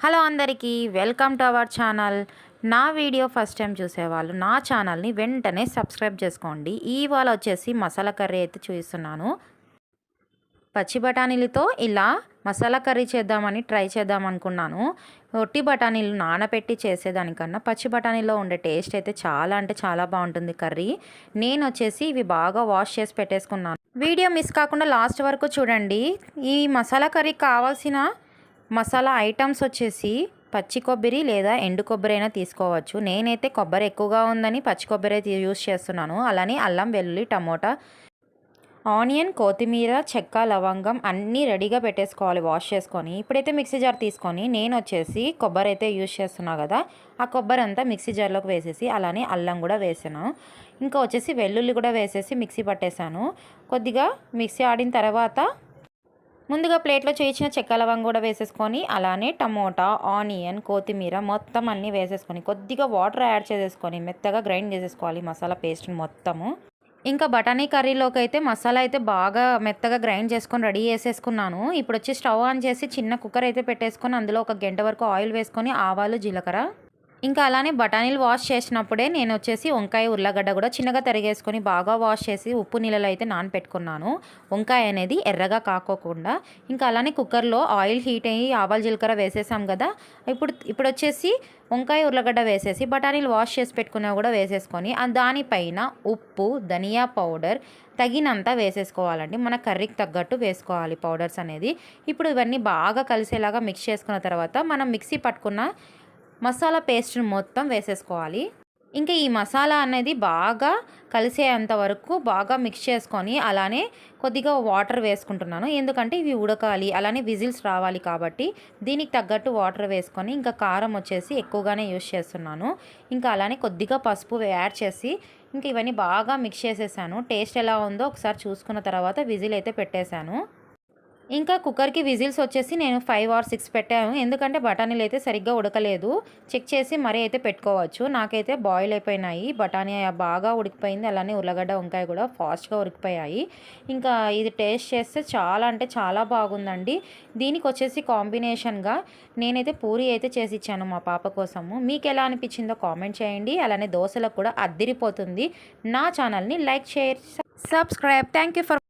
Hello అందరికీ welcome to our channel. నా video first time చూసేవాళ్ళు నా ఛానల్ని వెంటనే సబ్స్క్రైబ్ చేసుకోండి. ఇవాళ వచ్చేసి మసాలా కర్రీ అయితే చూపిస్తున్నాను. పచ్చి బఠానీలతో ఇలా మసాలా కర్రీ చేద్దామని ట్రై చేద్దాం అనుకున్నాను. ఒట్టి బఠానీలు నానబెట్టి చేసేదానికన్నా పచ్చి బఠానీలో ఉండే టేస్ట్ అయితే చాలా అంటే చాలా బాగుంటుంది కర్రీ. నేను వచ్చేసి ఇవి బాగా వాష్ చేసి పెట్టేసుకున్నాను. వీడియో మిస్ కాకుండా లాస్ట్ వరకు చూడండి. ఈ మసాలా కర్రీ కావాల్సిన మసాలా ఐటమ్స్ వచ్చేసి పచ్చి కొబ్బరి లేదా ఎండు కొబ్బరి అయినా తీసుకోవచ్చు. నేనైతే కొబ్బరి ఎక్కువగా ఉందని పచ్చి కొబ్బరి అయితే యూస్ చేస్తున్నాను. అలానే అల్లం వెల్లుల్లి టమోటా ఆనియన్ కొత్తిమీర చెక్క లవంగం అన్నీ రెడీగా పెట్టేసుకోవాలి వాష్ చేసుకొని. ఇప్పుడైతే మిక్సీ జార్ తీసుకొని నేను వచ్చేసి కొబ్బరి అయితే యూస్ చేస్తున్నా కదా ఆ కొబ్బరి అంతా మిక్సీ జార్లోకి వేసేసి అలానే అల్లం కూడా వేసాను. ఇంకా వచ్చేసి వెల్లుల్లి కూడా వేసేసి మిక్సీ పట్టేశాను. కొద్దిగా మిక్సీ ఆడిన తర్వాత ముందుగా ప్లేట్లో చేయించిన చెక్క లవంగం కూడా వేసేసుకొని అలానే టమోటా ఆనియన్ కొత్తిమీర మొత్తం అన్నీ వేసేసుకొని కొద్దిగా వాటర్ యాడ్ చేసేసుకొని మెత్తగా గ్రైండ్ చేసేసుకోవాలి మసాలా పేస్ట్ని మొత్తము. ఇంకా బఠానీ కర్రీలోకి అయితే మసాలా అయితే బాగా మెత్తగా గ్రైండ్ చేసుకొని రెడీ చేసేసుకున్నాను. ఇప్పుడు వచ్చి స్టవ్ ఆన్ చేసి చిన్న కుక్కర్ అయితే పెట్టేసుకొని అందులో ఒక గంట వరకు ఆయిల్ వేసుకొని ఆవాలు జీలకర్ర ఇంకా అలానే బఠానీలు వాష్ చేసినప్పుడే నేను వచ్చేసి వంకాయ ఉర్లగడ్డ కూడా చిన్నగా తరిగేసుకొని బాగా వాష్ చేసి ఉప్పు నీళ్ళలో అయితే నానపెట్టుకున్నాను. వంకాయ అనేది ఎర్రగా కాకోకుండా. ఇంకా అలానే కుక్కర్లో ఆయిల్ హీట్ అయ్యి ఆవాలు జీలకర్ర వేసేసాం కదా ఇప్పుడు ఇప్పుడు వచ్చేసి వంకాయ ఉర్లగడ్డ వేసేసి బఠానీలు వాష్ చేసి పెట్టుకున్నా కూడా వేసేసుకొని దానిపైన ఉప్పు ధనియా పౌడర్ తగినంత వేసేసుకోవాలండి. మన కర్రీకి తగ్గట్టు వేసుకోవాలి పౌడర్స్ అనేది. ఇప్పుడు ఇవన్నీ బాగా కలిసేలాగా మిక్స్ చేసుకున్న తర్వాత మనం మిక్సీ పట్టుకున్న మసాలా పేస్ట్ని మొత్తం వేసేసుకోవాలి. ఇంకా ఈ మసాలా అనేది బాగా కలిసేంత వరకు బాగా మిక్స్ చేసుకొని అలానే కొద్దిగా వాటర్ వేసుకుంటున్నాను. ఎందుకంటే ఇవి ఉడకాలి అలానే విజిల్స్ రావాలి కాబట్టి దీనికి తగ్గట్టు వాటర్ వేసుకొని ఇంకా కారం వచ్చేసి ఎక్కువగానే యూస్ చేస్తున్నాను. ఇంకా అలానే కొద్దిగా పసుపు యాడ్ చేసి ఇంకా ఇవన్నీ బాగా మిక్స్ చేసేసాను. టేస్ట్ ఎలా ఉందో ఒకసారి చూసుకున్న తర్వాత విజిల్ అయితే పెట్టేశాను. ఇంకా కుక్కర్కి విజిల్స్ వచ్చేసి నేను ఫైవ్ ఆర్ సిక్స్ పెట్టాను. ఎందుకంటే బఠానీలు అయితే సరిగ్గా ఉడకలేదు. చెక్ చేసి మరీ అయితే పెట్టుకోవచ్చు. నాకైతే బాయిల్ అయిపోయినాయి. బఠానీ బాగా ఉడికిపోయింది. అలానే ఉల్లగడ్డ వంకాయ కూడా ఫాస్ట్గా ఉడికిపోయాయి. ఇంకా ఇది టేస్ట్ చేస్తే చాలా అంటే చాలా బాగుందండి. దీనికి వచ్చేసి కాంబినేషన్గా నేనైతే పూరి అయితే చేసి ఇచ్చాను మా పాప కోసము. మీకు ఎలా అనిపించిందో కామెంట్ చేయండి. అలానే దోశలకు కూడా అద్దిరిపోతుంది. నా ఛానల్ని like share subscribe. Thank you for